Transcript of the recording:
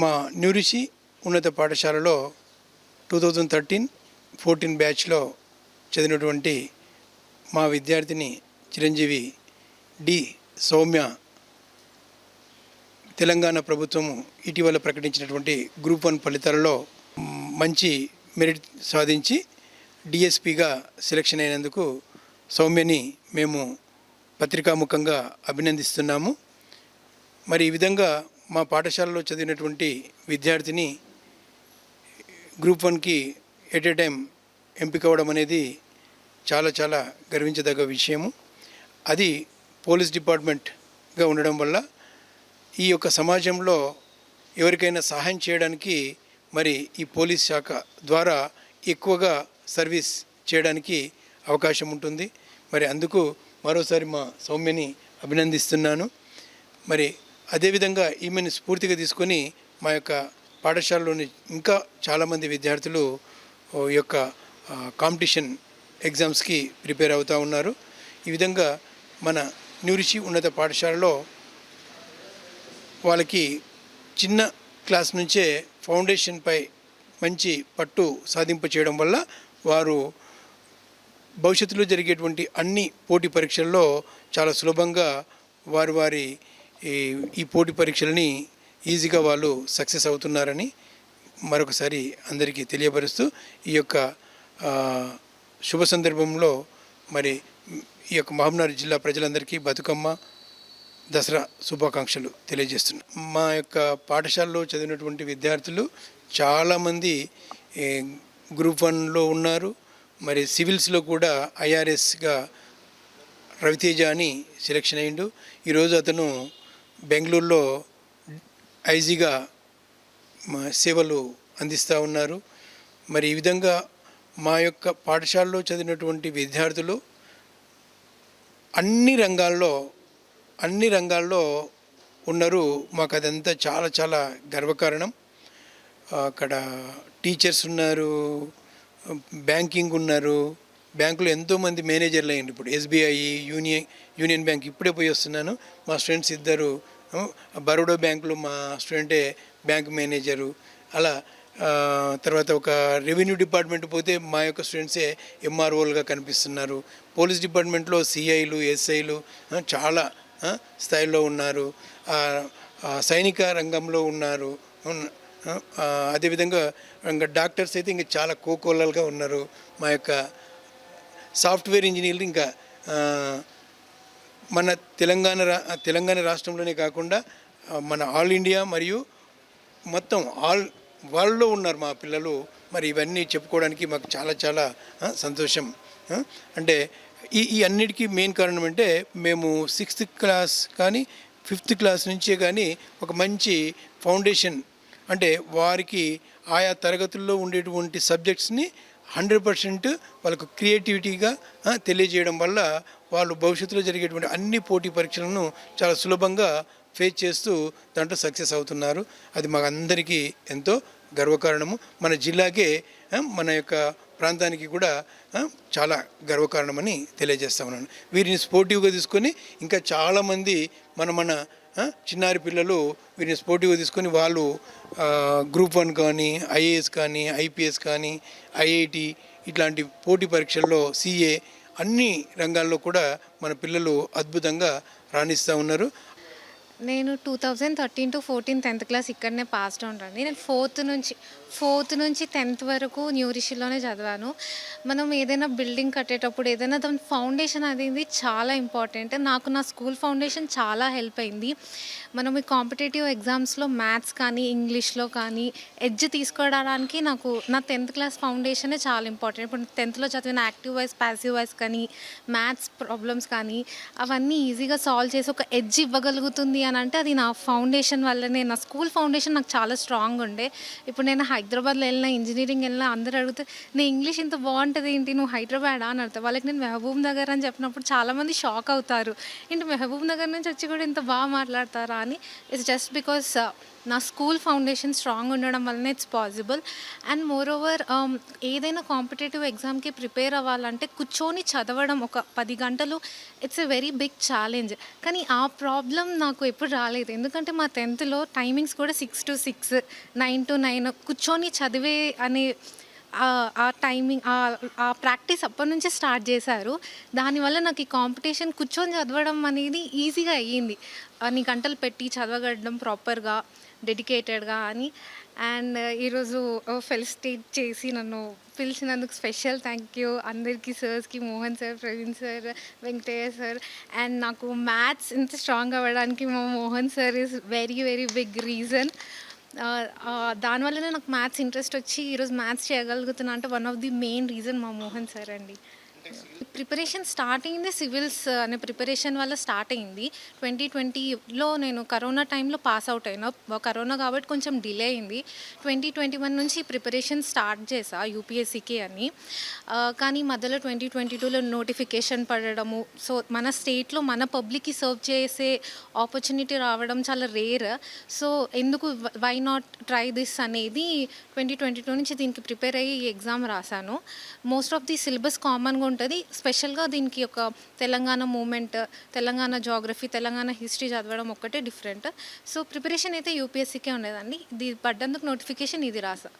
మా న్యూరిషి ఉన్నత పాఠశాలలో టూ థౌజండ్ థర్టీన్ ఫోర్టీన్ బ్యాచ్లో చదివినటువంటి మా విద్యార్థిని చిరంజీవి డి. సౌమ్య తెలంగాణ ప్రభుత్వం ఇటీవల ప్రకటించినటువంటి గ్రూప్ వన్ ఫలితాలలో మంచి మెరిట్ సాధించి డిఎస్పిగా సెలక్షన్ అయినందుకు సౌమ్యని మేము పత్రికాముఖంగా అభినందిస్తున్నాము. మరి ఈ విధంగా మా పాఠశాలలో చదివినటువంటి విద్యార్థిని గ్రూప్ వన్కి ఎట్ ఏ టైం ఎంపిక అవ్వడం అనేది చాలా చాలా గర్వించదగ్గ విషయము. అది పోలీస్ డిపార్ట్మెంట్గా ఉండడం వల్ల ఈ యొక్క సమాజంలో ఎవరికైనా సహాయం చేయడానికి మరి ఈ పోలీస్ శాఖ ద్వారా ఎక్కువగా సర్వీస్ చేయడానికి అవకాశం ఉంటుంది. మరి అందుకు మరోసారి మా సౌమ్యని అభినందిస్తున్నాను. మరి అదేవిధంగా ఈమెను స్ఫూర్తిగా తీసుకొని మా యొక్క పాఠశాలలోని ఇంకా చాలామంది విద్యార్థులు ఈ యొక్క కాంపిటీషన్ ఎగ్జామ్స్కి ప్రిపేర్ అవుతూ ఉన్నారు. ఈ విధంగా మన న్యూరిషి ఉన్నత పాఠశాలలో వాళ్ళకి చిన్న క్లాస్ నుంచే ఫౌండేషన్పై మంచి పట్టు సాధింపు చేయడం వల్ల వారు భవిష్యత్తులో జరిగేటువంటి అన్ని పోటీ పరీక్షల్లో చాలా సులభంగా వారి వారి ఈ ఈ పోటీ పరీక్షలని ఈజీగా వాళ్ళు సక్సెస్ అవుతున్నారని మరొకసారి అందరికీ తెలియపరుస్తూ ఈ యొక్క శుభ సందర్భంలో మరి ఈ యొక్క మహబూబ్నగర్ జిల్లా ప్రజలందరికీ బతుకమ్మ దసరా శుభాకాంక్షలు తెలియజేస్తున్నాను మా యొక్క పాఠశాలలో చదివినటువంటి విద్యార్థులు చాలామంది గ్రూప్ వన్లో ఉన్నారు. మరి సివిల్స్లో కూడా ఐఆర్ఎస్గా రవితేజ అని సెలెక్షన్ అయ్యిండు. ఈరోజు అతను బెంగళూరులో ఐజీగా మా సేవలు అందిస్తూ ఉన్నారు. మరి ఈ విధంగా మా యొక్క పాఠశాలలో చదివినటువంటి విద్యార్థులు అన్ని రంగాల్లో అన్ని రంగాల్లో ఉన్నారు. మాకు అదంతా చాలా చాలా గర్వకారణం. అక్కడ టీచర్స్ ఉన్నారు బ్యాంకింగ్ ఉన్నారు బ్యాంకులో ఎంతోమంది మేనేజర్లు అయ్యింది ఇప్పుడు ఎస్బీఐ యూనియన్ యూనియన్ బ్యాంక్ ఇప్పుడే పోయి వస్తున్నాను. మా స్టూడెంట్స్ ఇద్దరు బరోడా బ్యాంకులో మా స్టూడెంటే బ్యాంక్ మేనేజరు. అలా తర్వాత ఒక రెవెన్యూ డిపార్ట్మెంట్ పోతే మా యొక్క స్టూడెంట్సే ఎంఆర్ఓలుగా కనిపిస్తున్నారు. పోలీస్ డిపార్ట్మెంట్లో సిఐలు ఎస్ఐలు చాలా స్థాయిలో ఉన్నారు. సైనిక రంగంలో ఉన్నారు. అదేవిధంగా ఇంకా డాక్టర్స్ అయితే ఇంకా చాలా కోకోలలుగా ఉన్నారు మా యొక్క సాఫ్ట్వేర్ ఇంజనీర్లు ఇంకా మన తెలంగాణ రా తెలంగాణ రాష్ట్రంలోనే కాకుండా మన ఆల్ ఇండియా మరియు మొత్తం ఆల్ వరల్డ్లో ఉన్నారు మా పిల్లలు. మరి ఇవన్నీ చెప్పుకోవడానికి మాకు చాలా చాలా సంతోషం. అంటే ఈ ఈ అన్నిటికీ మెయిన్ కారణం అంటే మేము సిక్స్త్ క్లాస్ కానీ ఫిఫ్త్ క్లాస్ నుంచే కానీ ఒక మంచి ఫౌండేషన్ అంటే వారికి ఆయా తరగతుల్లో ఉండేటువంటి సబ్జెక్ట్స్ని హండ్రెడ్ పర్సెంట్ వాళ్ళకు క్రియేటివిటీగా తెలియజేయడం వల్ల వాళ్ళు భవిష్యత్తులో జరిగేటువంటి అన్ని పోటీ పరీక్షలను చాలా సులభంగా ఫేస్ చేస్తూ దాంట్లో సక్సెస్ అవుతున్నారు. అది మాకు అందరికీ ఎంతో గర్వకారణము. మన జిల్లాకే మన యొక్క ప్రాంతానికి కూడా చాలా గర్వకారణమని తెలియజేస్తా ఉన్నాను. వీరిని స్పోర్టివ్గా తీసుకొని ఇంకా చాలామంది మన మన చిన్నారి పిల్లలు వీరిని స్పోర్టివ్గా తీసుకొని వాళ్ళు గ్రూప్ వన్ కానీ ఐఏఎస్ కానీ ఐపీఎస్ కానీ ఐఐటి ఇట్లాంటి పోటీ పరీక్షల్లో సిఏ అన్ని రంగాల్లో కూడా మన పిల్లలు అద్భుతంగా రాణిస్తూ ఉన్నారు. నేను two thousand thirteen to fourteen tenth class ఇక్కడనే పాస్డ్ ఉంటాను నేను ఫోర్త్ నుంచి ఫోర్త్ నుంచి టెన్త్ వరకు న్యూరిషిలోనే చదివాను. మనం ఏదైనా బిల్డింగ్ కట్టేటప్పుడు ఏదైనా దాని ఫౌండేషన్ అనేది చాలా ఇంపార్టెంట్. నాకు నా స్కూల్ ఫౌండేషన్ చాలా హెల్ప్ అయింది. మనం ఈ కాంపిటేటివ్ ఎగ్జామ్స్లో మ్యాథ్స్ కానీ ఇంగ్లీష్లో కానీ ఎడ్జ్ తీసుకోవడానికి నాకు నా టెన్త్ క్లాస్ ఫౌండేషనే చాలా ఇంపార్టెంట్. ఇప్పుడు టెన్త్లో చదివిన యాక్టివ్ వైస్ ప్యాసివ్ వైస్ కానీ మ్యాథ్స్ ప్రాబ్లమ్స్ కానీ అవన్నీ ఈజీగా సాల్వ్ చేసి ఒక ఎడ్జ్ ఇవ్వగలుగుతుంది అని అంటే అది నా ఫౌండేషన్ వల్లనే. నా స్కూల్ ఫౌండేషన్ నాకు చాలా స్ట్రాంగ్ ఉండే. ఇప్పుడు నేను హైదరాబాద్లో వెళ్ళినా ఇంజనీరింగ్ వెళ్ళినా అందరూ అడిగితే నీ ఇంగ్లీష్ ఇంత బాగుంటుంది ఏంటి? నువ్వు హైదరాబాద్ అని అడుగుతా వాళ్ళకి నేను మెహబూబ్ నగర్ అని చెప్పినప్పుడు చాలామంది షాక్ అవుతారు. ఏంటి మెహబూబ్ నగర్ నుంచి వచ్చి కూడా ఇంత బాగా మాట్లాడతారా? అని. ఇట్స్ జస్ట్ బికాస్ నా స్కూల్ ఫౌండేషన్ స్ట్రాంగ్ ఉండడం వల్లనే it's possible and moreover ఏదైనా కాంపిటేటివ్ ఎగ్జామ్కి ప్రిపేర్ అవ్వాలంటే కూర్చొని చదవడం ఒక పది గంటలు it's a very big challenge కానీ ఆ ప్రాబ్లం నాకు ఎప్పుడు రాలేదు. ఎందుకంటే మా టెన్త్లో టైమింగ్స్ కూడా six to six nine to nine కూర్చొని చదివే అనే ఆ- టైమింగ్ ఆ- ఆ ప్రాక్టీస్ అప్పటి నుంచే స్టార్ట్ చేశారు. దానివల్ల నాకు ఈ కాంపిటీషన్ కూర్చొని చదవడం అనేది ఈజీగా అయ్యింది. అన్ని గంటలు పెట్టి చదవగలడం ప్రాపర్గా డెడికేటెడ్గా అని. అండ్ uh, ఈరోజు uh, ఫెలిసిటేట్ చేసి నన్ను పిలిచినందుకు స్పెషల్ థ్యాంక్ యూ అందరికీ సర్స్కి Mohan sir Praveen sir Venkataiah sir and నాకు మ్యాథ్స్ ఇంత స్ట్రాంగ్ అవ్వడానికి మా Mohan sir is very very big reason దానివల్లనే నాకు మ్యాథ్స్ ఇంట్రెస్ట్ వచ్చి ఈరోజు మ్యాథ్స్ చేయగలుగుతున్నా అంటే one of the main reason మా మోహన్ సార్ అండి. ప్రిపరేషన్ స్టార్ట్ అయింది సివిల్స్ అనే ప్రిపరేషన్ వల్ల స్టార్ట్ అయింది. ట్వంటీ ట్వంటీలో నేను కరోనా టైంలో పాస్ అవుట్ అయినా కరోనా కాబట్టి కొంచెం డిలే అయింది. ట్వంటీ ట్వంటీ వన్ నుంచి ప్రిపరేషన్ స్టార్ట్ చేసా యూపీఎస్సీకి అని. కానీ మధ్యలో ట్వంటీ ట్వంటీ టూలో నోటిఫికేషన్ పడడము సో మన స్టేట్లో మన పబ్లిక్కి సర్వ్ చేసే ఆపర్చునిటీ రావడం చాలా రేర్. సో ఎందుకు వై నాట్ ట్రై దిస్ అనేది ట్వంటీ ట్వంటీ టూ నుంచి దీనికి ప్రిపేర్ అయ్యి ఎగ్జామ్ రాశాను. మోస్ట్ ఆఫ్ ది సిలబస్ కామన్గా ఉంటుంది స్పెషల్గా దీనికి ఒక Telangana movement Telangana geography Telangana history చదవడం ఒక్కటే డిఫరెంట్. సో ప్రిపరేషన్ అయితే యూపీఎస్సీకే ఉండేదండి. ఇది పడ్డందుకు నోటిఫికేషన్ ఇది రాసా.